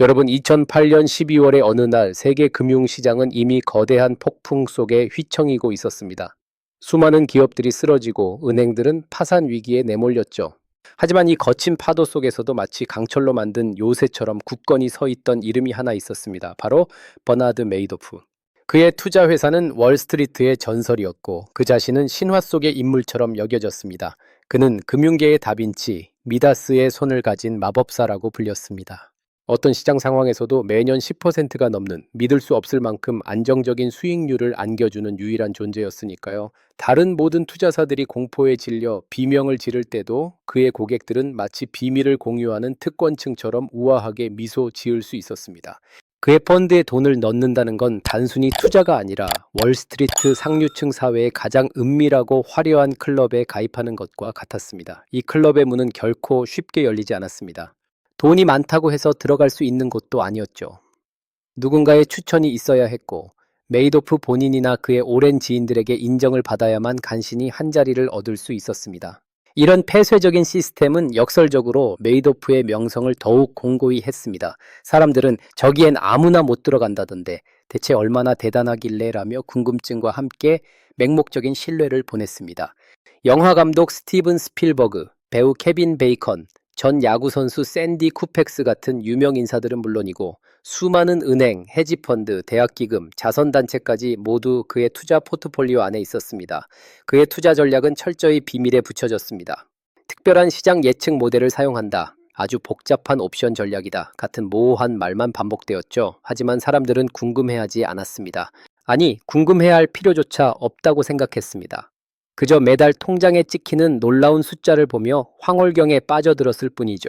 여러분 2008년 12월의 어느 날 세계 금융시장은 이미 거대한 폭풍 속에 휘청이고 있었습니다. 수많은 기업들이 쓰러지고 은행들은 파산 위기에 내몰렸죠. 하지만 이 거친 파도 속에서도 마치 강철로 만든 요새처럼 굳건히 서 있던 이름이 하나 있었습니다. 바로 버나드 메이도프. 그의 투자 회사는 월스트리트의 전설이었고 그 자신은 신화 속의 인물처럼 여겨졌습니다. 그는 금융계의 다빈치, 미다스의 손을 가진 마법사라고 불렸습니다. 어떤 시장 상황에서도 매년 10%가 넘는 믿을 수 없을 만큼 안정적인 수익률을 안겨주는 유일한 존재였으니까요. 다른 모든 투자사들이 공포에 질려 비명을 지를 때도 그의 고객들은 마치 비밀을 공유하는 특권층처럼 우아하게 미소 지을 수 있었습니다. 그의 펀드에 돈을 넣는다는 건 단순히 투자가 아니라 월스트리트 상류층 사회의 가장 은밀하고 화려한 클럽에 가입하는 것과 같았습니다. 이 클럽의 문은 결코 쉽게 열리지 않았습니다. 돈이 많다고 해서 들어갈 수 있는 곳도 아니었죠. 누군가의 추천이 있어야 했고, 메이도프 본인이나 그의 오랜 지인들에게 인정을 받아야만 간신히 한 자리를 얻을 수 있었습니다. 이런 폐쇄적인 시스템은 역설적으로 메이도프의 명성을 더욱 공고히 했습니다. 사람들은 저기엔 아무나 못 들어간다던데 대체 얼마나 대단하길래 라며 궁금증과 함께 맹목적인 신뢰를 보냈습니다. 영화 감독 스티븐 스필버그, 배우 케빈 베이컨, 전 야구선수 샌디 쿠펙스 같은 유명 인사들은 물론이고 수많은 은행, 헤지펀드, 대학기금, 자선단체까지 모두 그의 투자 포트폴리오 안에 있었습니다. 그의 투자 전략은 철저히 비밀에 붙여졌습니다. 특별한 시장 예측 모델을 사용한다. 아주 복잡한 옵션 전략이다. 같은 모호한 말만 반복되었죠. 하지만 사람들은 궁금해하지 않았습니다. 아니, 궁금해야 할 필요조차 없다고 생각했습니다. 그저 매달 통장에 찍히는 놀라운 숫자를 보며 황홀경에 빠져들었을 뿐이죠.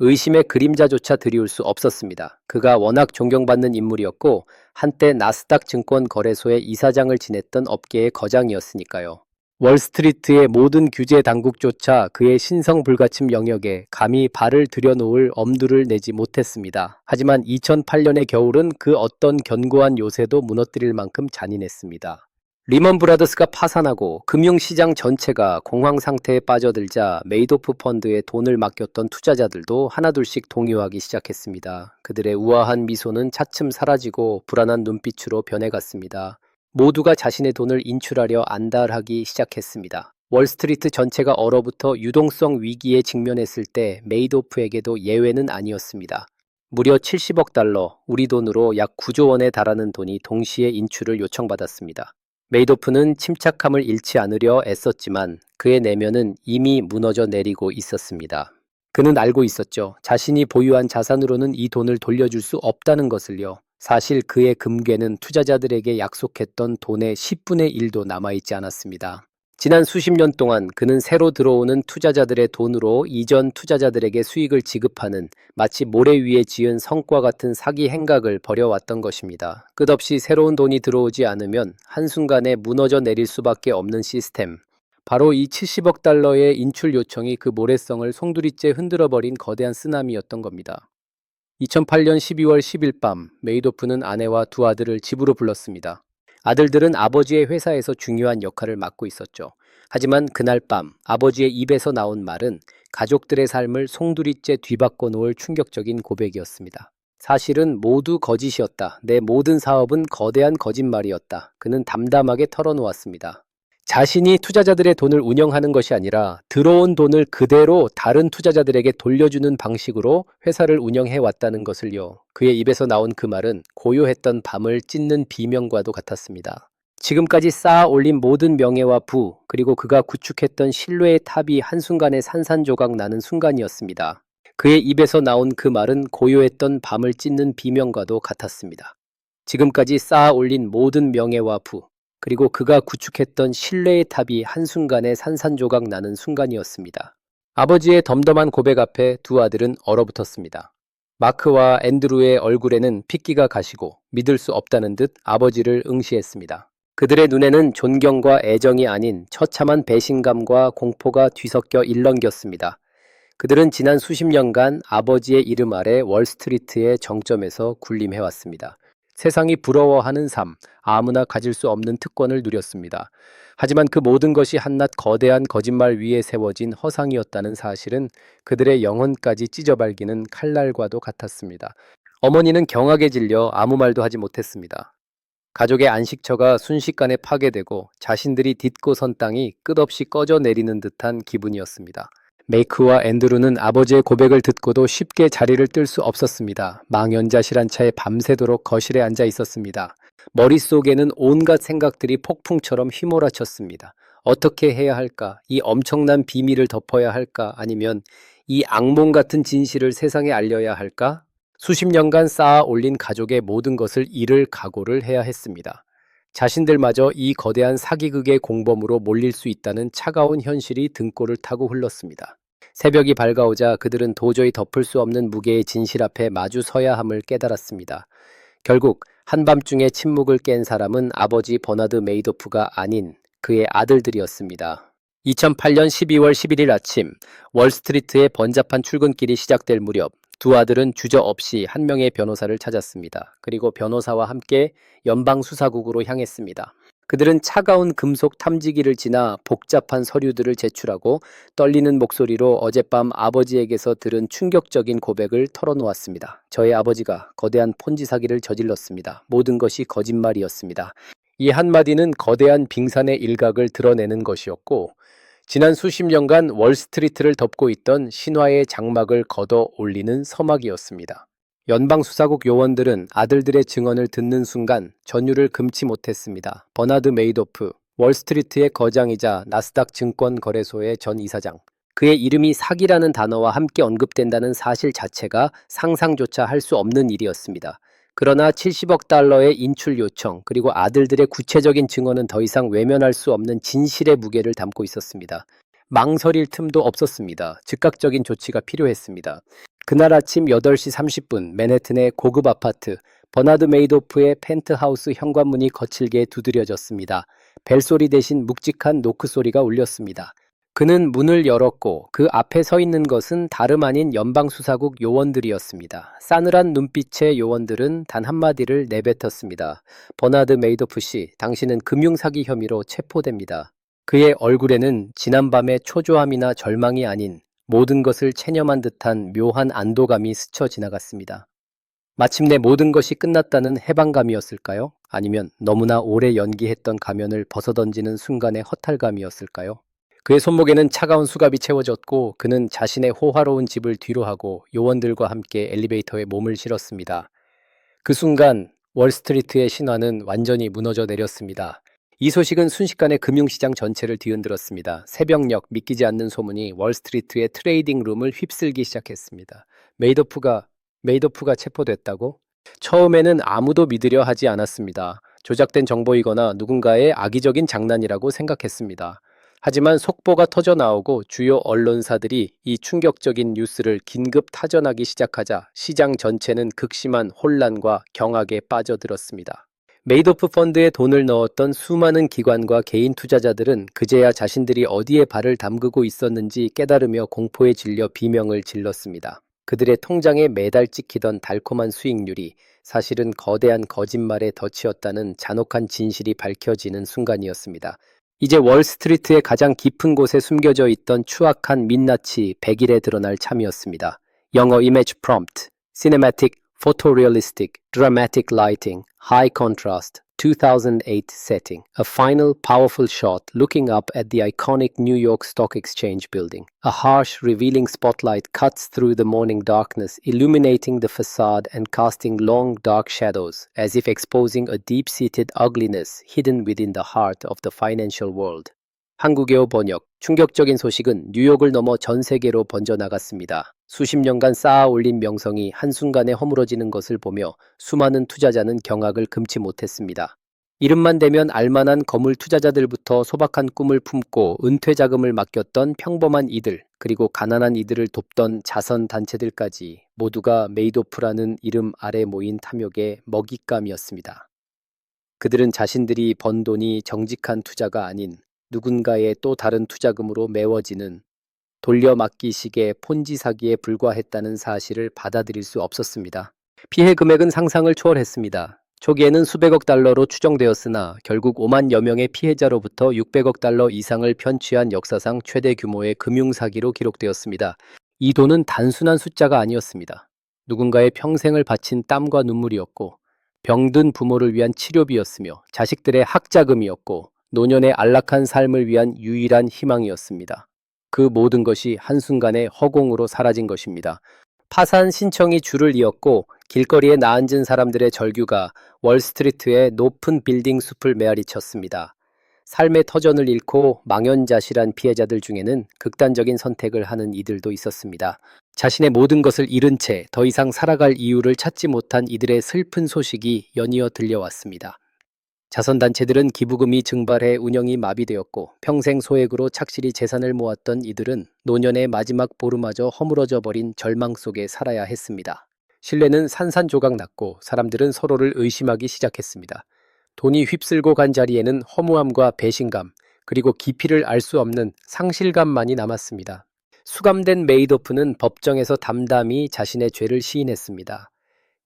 의심의 그림자조차 드리울 수 없었습니다. 그가 워낙 존경받는 인물이었고 한때 나스닥 증권 거래소의 이사장을 지냈던 업계의 거장이었으니까요. 월스트리트의 모든 규제 당국조차 그의 신성 불가침 영역에 감히 발을 들여놓을 엄두를 내지 못했습니다. 하지만 2008년의 겨울은 그 어떤 견고한 요새도 무너뜨릴 만큼 잔인했습니다. 리먼 브라더스가 파산하고 금융시장 전체가 공황 상태에 빠져들자 메이도프 펀드에 돈을 맡겼던 투자자들도 하나둘씩 동요하기 시작했습니다. 그들의 우아한 미소는 차츰 사라지고 불안한 눈빛으로 변해갔습니다. 모두가 자신의 돈을 인출하려 안달하기 시작했습니다. 월스트리트 전체가 얼어붙어 유동성 위기에 직면했을 때 메이도프에게도 예외는 아니었습니다. 무려 70억 달러, 우리 돈으로 약 9조 원에 달하는 돈이 동시에 인출을 요청받았습니다. 메이도프는 침착함을 잃지 않으려 애썼지만 그의 내면은 이미 무너져 내리고 있었습니다. 그는 알고 있었죠. 자신이 보유한 자산으로는 이 돈을 돌려줄 수 없다는 것을요. 사실 그의 금괴는 투자자들에게 약속했던 돈의 10분의 1도 남아있지 않았습니다. 지난 수십 년 동안 그는 새로 들어오는 투자자들의 돈으로 이전 투자자들에게 수익을 지급하는 마치 모래 위에 지은 성과 같은 사기 행각을 벌여왔던 것입니다. 끝없이 새로운 돈이 들어오지 않으면 한순간에 무너져 내릴 수밖에 없는 시스템. 바로 이 70억 달러의 인출 요청이 그 모래성을 송두리째 흔들어버린 거대한 쓰나미였던 겁니다. 2008년 12월 10일 밤 메이도프는 아내와 두 아들을 집으로 불렀습니다. 아들들은 아버지의 회사에서 중요한 역할을 맡고 있었죠. 하지만 그날 밤 아버지의 입에서 나온 말은 가족들의 삶을 송두리째 뒤바꿔 놓을 충격적인 고백이었습니다. 사실은 모두 거짓이었다. 내 모든 사업은 거대한 거짓말이었다. 그는 담담하게 털어놓았습니다. 자신이 투자자들의 돈을 운영하는 것이 아니라 들어온 돈을 그대로 다른 투자자들에게 돌려주는 방식으로 회사를 운영해 왔다는 것을요. 그의 입에서 나온 그 말은 고요했던 밤을 찢는 비명과도 같았습니다. 지금까지 쌓아 올린 모든 명예와 부, 그리고 그가 구축했던 신뢰의 탑이 한순간에 산산조각 나는 순간이었습니다. 그의 입에서 나온 그 말은 고요했던 밤을 찢는 비명과도 같았습니다. 지금까지 쌓아 올린 모든 명예와 부, 그리고 그가 구축했던 신뢰의 탑이 한순간에 산산조각 나는 순간이었습니다. 아버지의 덤덤한 고백 앞에 두 아들은 얼어붙었습니다. 마크와 앤드루의 얼굴에는 핏기가 가시고 믿을 수 없다는 듯 아버지를 응시했습니다. 그들의 눈에는 존경과 애정이 아닌 처참한 배신감과 공포가 뒤섞여 일렁겼습니다. 그들은 지난 수십 년간 아버지의 이름 아래 월스트리트의 정점에서 군림해왔습니다. 세상이 부러워하는 삶, 아무나 가질 수 없는 특권을 누렸습니다. 하지만 그 모든 것이 한낱 거대한 거짓말 위에 세워진 허상이었다는 사실은 그들의 영혼까지 찢어발기는 칼날과도 같았습니다. 어머니는 경악에 질려 아무 말도 하지 못했습니다. 가족의 안식처가 순식간에 파괴되고 자신들이 딛고 선 땅이 끝없이 꺼져 내리는 듯한 기분이었습니다. 메이크와 앤드루는 아버지의 고백을 듣고도 쉽게 자리를 뜰 수 없었습니다. 망연자실한 차에 밤새도록 거실에 앉아 있었습니다. 머릿속에는 온갖 생각들이 폭풍처럼 휘몰아쳤습니다. 어떻게 해야 할까? 이 엄청난 비밀을 덮어야 할까? 아니면 이 악몽 같은 진실을 세상에 알려야 할까? 수십 년간 쌓아 올린 가족의 모든 것을 잃을 각오를 해야 했습니다. 자신들마저 이 거대한 사기극의 공범으로 몰릴 수 있다는 차가운 현실이 등골을 타고 흘렀습니다. 새벽이 밝아오자 그들은 도저히 덮을 수 없는 무게의 진실 앞에 마주 서야 함을 깨달았습니다. 결국 한밤중에 침묵을 깬 사람은 아버지 버나드 메이도프가 아닌 그의 아들들이었습니다. 2008년 12월 11일 아침 월스트리트의 번잡한 출근길이 시작될 무렵 두 아들은 주저 없이 한 명의 변호사를 찾았습니다. 그리고 변호사와 함께 연방수사국으로 향했습니다. 그들은 차가운 금속 탐지기를 지나 복잡한 서류들을 제출하고 떨리는 목소리로 어젯밤 아버지에게서 들은 충격적인 고백을 털어놓았습니다. 저의 아버지가 거대한 폰지 사기를 저질렀습니다. 모든 것이 거짓말이었습니다. 이 한마디는 거대한 빙산의 일각을 드러내는 것이었고, 지난 수십 년간 월스트리트를 덮고 있던 신화의 장막을 걷어 올리는 서막이었습니다. 연방수사국 요원들은 아들들의 증언을 듣는 순간 전율을 금치 못했습니다. 버나드 메이도프, 월스트리트의 거장이자 나스닥 증권거래소의 전 이사장. 그의 이름이 사기라는 단어와 함께 언급된다는 사실 자체가 상상조차 할 수 없는 일이었습니다. 그러나 70억 달러의 인출 요청, 그리고 아들들의 구체적인 증언은 더 이상 외면할 수 없는 진실의 무게를 담고 있었습니다. 망설일 틈도 없었습니다. 즉각적인 조치가 필요했습니다. 그날 아침 8시 30분 맨해튼의 고급 아파트 버나드 메이도프의 펜트하우스 현관문이 거칠게 두드려졌습니다. 벨소리 대신 묵직한 노크 소리가 울렸습니다. 그는 문을 열었고 그 앞에 서 있는 것은 다름 아닌 연방수사국 요원들이었습니다. 싸늘한 눈빛의 요원들은 단 한마디를 내뱉었습니다. 버나드 메이도프 씨, 당신은 금융사기 혐의로 체포됩니다. 그의 얼굴에는 지난밤의 초조함이나 절망이 아닌 모든 것을 체념한 듯한 묘한 안도감이 스쳐 지나갔습니다. 마침내 모든 것이 끝났다는 해방감이었을까요? 아니면 너무나 오래 연기했던 가면을 벗어던지는 순간의 허탈감이었을까요? 그의 손목에는 차가운 수갑이 채워졌고 그는 자신의 호화로운 집을 뒤로 하고 요원들과 함께 엘리베이터에 몸을 실었습니다. 그 순간 월스트리트의 신화는 완전히 무너져 내렸습니다. 이 소식은 순식간에 금융시장 전체를 뒤흔들었습니다. 새벽녘 믿기지 않는 소문이 월스트리트의 트레이딩 룸을 휩쓸기 시작했습니다. 메이도프가 메이도프가 체포됐다고? 처음에는 아무도 믿으려 하지 않았습니다. 조작된 정보이거나 누군가의 악의적인 장난이라고 생각했습니다. 하지만 속보가 터져 나오고 주요 언론사들이 이 충격적인 뉴스를 긴급 타전하기 시작하자 시장 전체는 극심한 혼란과 경악에 빠져들었습니다. 메이도프 펀드에 돈을 넣었던 수많은 기관과 개인 투자자들은 그제야 자신들이 어디에 발을 담그고 있었는지 깨달으며 공포에 질려 비명을 질렀습니다. 그들의 통장에 매달 찍히던 달콤한 수익률이 사실은 거대한 거짓말에 덧치였다는 잔혹한 진실이 밝혀지는 순간이었습니다. 이제 월스트리트의 가장 깊은 곳에 숨겨져 있던 추악한 민낯이 백일에 드러날 참이었습니다. 영어 image prompt, cinematic, photorealistic, dramatic lighting, high contrast, 2008 setting. A final powerful shot looking up at the iconic New York Stock Exchange building. A harsh, revealing spotlight cuts through the morning darkness, illuminating the facade and casting long, dark shadows, as if exposing a deep seated ugliness hidden within the heart of the financial world. 한국어 번역. 충격적인 소식은 뉴욕을 넘어 전 세계로 번져나갔습니다. 수십 년간 쌓아 올린 명성이 한순간에 허물어지는 것을 보며 수많은 투자자는 경악을 금치 못했습니다. 이름만 대면 알만한 거물 투자자들부터 소박한 꿈을 품고 은퇴 자금을 맡겼던 평범한 이들, 그리고 가난한 이들을 돕던 자선 단체들까지 모두가 메이도프라는 이름 아래 모인 탐욕의 먹잇감이었습니다. 그들은 자신들이 번 돈이 정직한 투자가 아닌 누군가의 또 다른 투자금으로 메워지는 돌려막기식의 폰지 사기에 불과했다는 사실을 받아들일 수 없었습니다. 피해 금액은 상상을 초월했습니다. 초기에는 수백억 달러로 추정되었으나 결국 5만여 명의 피해자로부터 600억 달러 이상을 편취한 역사상 최대 규모의 금융 사기로 기록되었습니다. 이 돈은 단순한 숫자가 아니었습니다. 누군가의 평생을 바친 땀과 눈물이었고 병든 부모를 위한 치료비였으며 자식들의 학자금이었고 노년의 안락한 삶을 위한 유일한 희망이었습니다. 그 모든 것이 한순간에 허공으로 사라진 것입니다. 파산 신청이 줄을 이었고 길거리에 나앉은 사람들의 절규가 월스트리트의 높은 빌딩 숲을 메아리쳤습니다. 삶의 터전을 잃고 망연자실한 피해자들 중에는 극단적인 선택을 하는 이들도 있었습니다. 자신의 모든 것을 잃은 채 더 이상 살아갈 이유를 찾지 못한 이들의 슬픈 소식이 연이어 들려왔습니다. 자선단체들은 기부금이 증발해 운영이 마비되었고 평생 소액으로 착실히 재산을 모았던 이들은 노년의 마지막 보루마저 허물어져 버린 절망 속에 살아야 했습니다. 신뢰는 산산조각 났고 사람들은 서로를 의심하기 시작했습니다. 돈이 휩쓸고 간 자리에는 허무함과 배신감, 그리고 깊이를 알 수 없는 상실감만이 남았습니다. 수감된 메이도프는 법정에서 담담히 자신의 죄를 시인했습니다.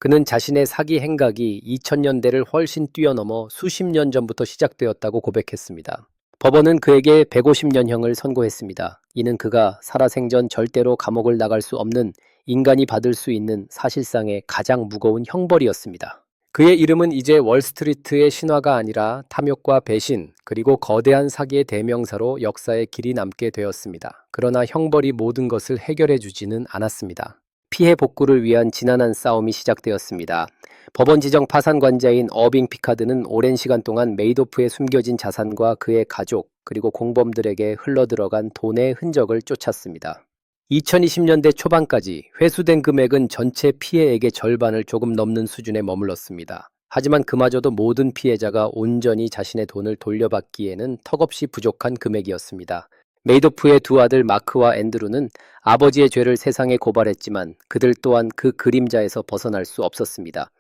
그는 자신의 사기 행각이 2000년대를 훨씬 뛰어넘어 수십 년 전부터 시작되었다고 고백했습니다. 법원은 그에게 150년형을 선고했습니다. 이는 그가 살아생전 절대로 감옥을 나갈 수 없는 인간이 받을 수 있는 사실상의 가장 무거운 형벌이었습니다. 그의 이름은 이제 월스트리트의 신화가 아니라 탐욕과 배신, 그리고 거대한 사기의 대명사로 역사에 길이 남게 되었습니다. 그러나 형벌이 모든 것을 해결해 주지는 않았습니다. 피해 복구를 위한 지난한 싸움이 시작되었습니다. 법원 지정 파산관자인 어빙 피카드는 오랜 시간 동안 메이도프의 숨겨진 자산과 그의 가족, 그리고 공범들에게 흘러들어간 돈의 흔적을 쫓았습니다. 2020년대 초반까지 회수된 금액은 전체 피해액의 절반을 조금 넘는 수준에 머물렀습니다. 하지만 그마저도 모든 피해자가 온전히 자신의 돈을 돌려받기에는 턱없이 부족한 금액이었습니다. 메이도프의 두 아들 마크와 앤드루는 아버지의 죄를 세상에 고발했지만 그들 또한 그 그림자에서 벗어날 수 없었습니다.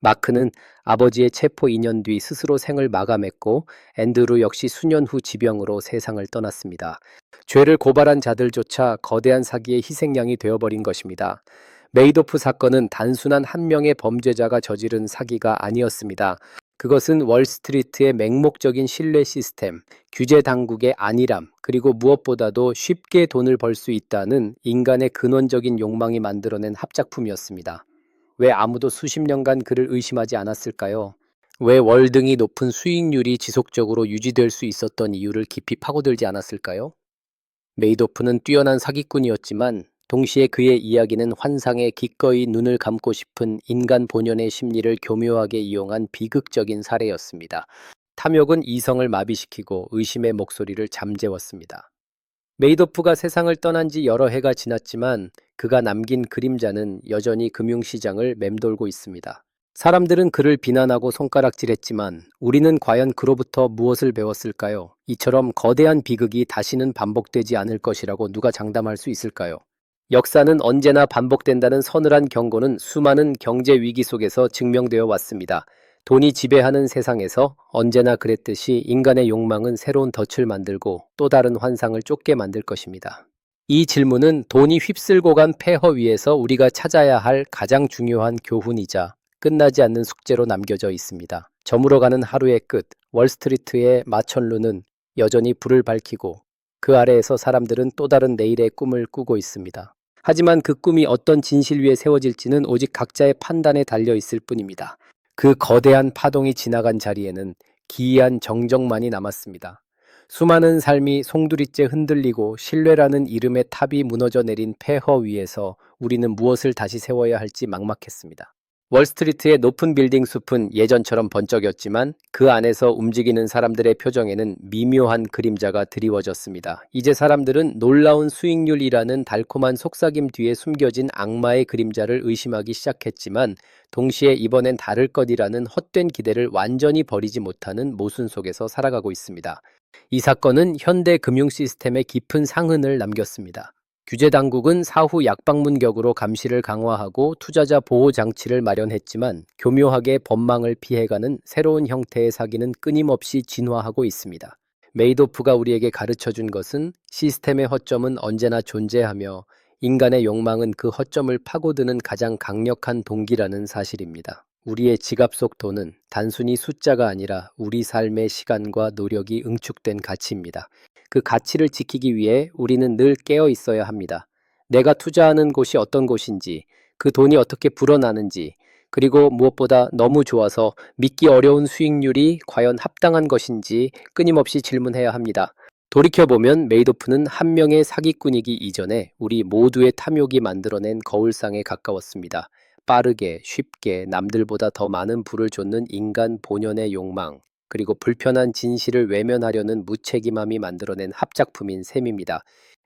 마크는 아버지의 체포 2년 뒤 스스로 생을 마감했고 앤드루 역시 수년 후 지병으로 세상을 떠났습니다. 죄를 고발한 자들조차 거대한 사기의 희생양이 되어버린 것입니다. 메이도프 사건은 단순한 한 명의 범죄자가 저지른 사기가 아니었습니다. 그것은 월스트리트의 맹목적인 신뢰 시스템, 규제 당국의 안일함, 그리고 무엇보다도 쉽게 돈을 벌 수 있다는 인간의 근원적인 욕망이 만들어낸 합작품이었습니다. 왜 아무도 수십 년간 그를 의심하지 않았을까요? 왜 월등히 높은 수익률이 지속적으로 유지될 수 있었던 이유를 깊이 파고들지 않았을까요? 메이도프는 뛰어난 사기꾼이었지만 동시에 그의 이야기는 환상에 기꺼이 눈을 감고 싶은 인간 본연의 심리를 교묘하게 이용한 비극적인 사례였습니다. 탐욕은 이성을 마비시키고 의심의 목소리를 잠재웠습니다. 메이도프가 세상을 떠난 지 여러 해가 지났지만 그가 남긴 그림자는 여전히 금융시장을 맴돌고 있습니다. 사람들은 그를 비난하고 손가락질했지만 우리는 과연 그로부터 무엇을 배웠을까요? 이처럼 거대한 비극이 다시는 반복되지 않을 것이라고 누가 장담할 수 있을까요? 역사는 언제나 반복된다는 서늘한 경고는 수많은 경제 위기 속에서 증명되어 왔습니다. 돈이 지배하는 세상에서 언제나 그랬듯이 인간의 욕망은 새로운 덫을 만들고 또 다른 환상을 쫓게 만들 것입니다. 이 질문은 돈이 휩쓸고 간 폐허 위에서 우리가 찾아야 할 가장 중요한 교훈이자 끝나지 않는 숙제로 남겨져 있습니다. 저물어가는 하루의 끝, 월스트리트의 마천루는 여전히 불을 밝히고 그 아래에서 사람들은 또 다른 내일의 꿈을 꾸고 있습니다. 하지만 그 꿈이 어떤 진실 위에 세워질지는 오직 각자의 판단에 달려 있을 뿐입니다. 그 거대한 파동이 지나간 자리에는 기이한 정적만이 남았습니다. 수많은 삶이 송두리째 흔들리고 신뢰라는 이름의 탑이 무너져 내린 폐허 위에서 우리는 무엇을 다시 세워야 할지 막막했습니다. 월스트리트의 높은 빌딩 숲은 예전처럼 번쩍였지만 그 안에서 움직이는 사람들의 표정에는 미묘한 그림자가 드리워졌습니다. 이제 사람들은 놀라운 수익률이라는 달콤한 속삭임 뒤에 숨겨진 악마의 그림자를 의심하기 시작했지만 동시에 이번엔 다를 것이라는 헛된 기대를 완전히 버리지 못하는 모순 속에서 살아가고 있습니다. 이 사건은 현대 금융 시스템에 깊은 상흔을 남겼습니다. 규제 당국은 사후 약방문 격으로 감시를 강화하고 투자자 보호 장치를 마련했지만 교묘하게 법망을 피해가는 새로운 형태의 사기는 끊임없이 진화하고 있습니다. 메이도프가 우리에게 가르쳐 준 것은 시스템의 허점은 언제나 존재하며 인간의 욕망은 그 허점을 파고드는 가장 강력한 동기라는 사실입니다. 우리의 지갑 속 돈은 단순히 숫자가 아니라 우리 삶의 시간과 노력이 응축된 가치입니다. 그 가치를 지키기 위해 우리는 늘 깨어 있어야 합니다. 내가 투자하는 곳이 어떤 곳인지, 그 돈이 어떻게 불어나는지, 그리고 무엇보다 너무 좋아서 믿기 어려운 수익률이 과연 합당한 것인지 끊임없이 질문해야 합니다. 돌이켜보면 메이도프는 한 명의 사기꾼이기 이전에 우리 모두의 탐욕이 만들어낸 거울상에 가까웠습니다. 빠르게, 쉽게, 남들보다 더 많은 부를 좇는 인간 본연의 욕망, 그리고 불편한 진실을 외면하려는 무책임함이 만들어낸 합작품인 셈입니다.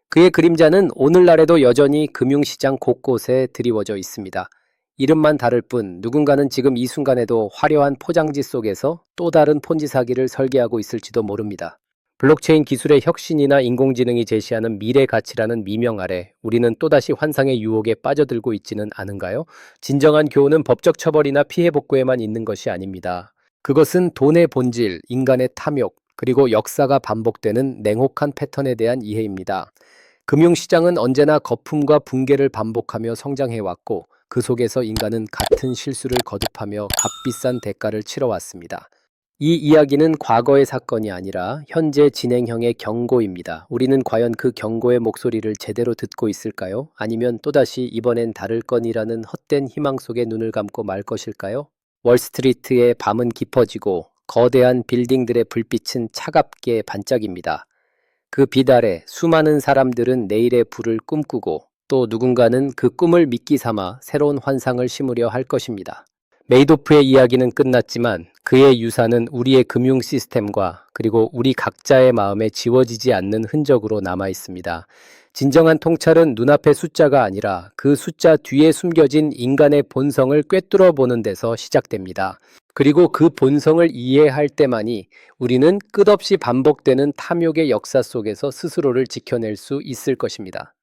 그의 그림자는 오늘날에도 여전히 금융시장 곳곳에 드리워져 있습니다. 이름만 다를 뿐 누군가는 지금 이 순간에도 화려한 포장지 속에서 또 다른 폰지 사기를 설계하고 있을지도 모릅니다. 블록체인 기술의 혁신이나 인공지능이 제시하는 미래 가치라는 미명 아래 우리는 또다시 환상의 유혹에 빠져들고 있지는 않은가요? 진정한 교훈은 법적 처벌이나 피해 복구에만 있는 것이 아닙니다. 그것은 돈의 본질, 인간의 탐욕, 그리고 역사가 반복되는 냉혹한 패턴에 대한 이해입니다. 금융시장은 언제나 거품과 붕괴를 반복하며 성장해왔고 그 속에서 인간은 같은 실수를 거듭하며 값비싼 대가를 치러왔습니다. 이 이야기는 과거의 사건이 아니라 현재 진행형의 경고입니다. 우리는 과연 그 경고의 목소리를 제대로 듣고 있을까요? 아니면 또다시 이번엔 다를 건이라는 헛된 희망 속에 눈을 감고 말 것일까요? 월스트리트의 밤은 깊어지고 거대한 빌딩들의 불빛은 차갑게 반짝입니다. 그 빛 아래 수많은 사람들은 내일의 불을 꿈꾸고 또 누군가는 그 꿈을 미끼 삼아 새로운 환상을 심으려 할 것입니다. 메이도프의 이야기는 끝났지만 그의 유산은 우리의 금융 시스템과 그리고 우리 각자의 마음에 지워지지 않는 흔적으로 남아 있습니다. 진정한 통찰은 눈앞의 숫자가 아니라 그 숫자 뒤에 숨겨진 인간의 본성을 꿰뚫어 보는 데서 시작됩니다. 그리고 그 본성을 이해할 때만이 우리는 끝없이 반복되는 탐욕의 역사 속에서 스스로를 지켜낼 수 있을 것입니다.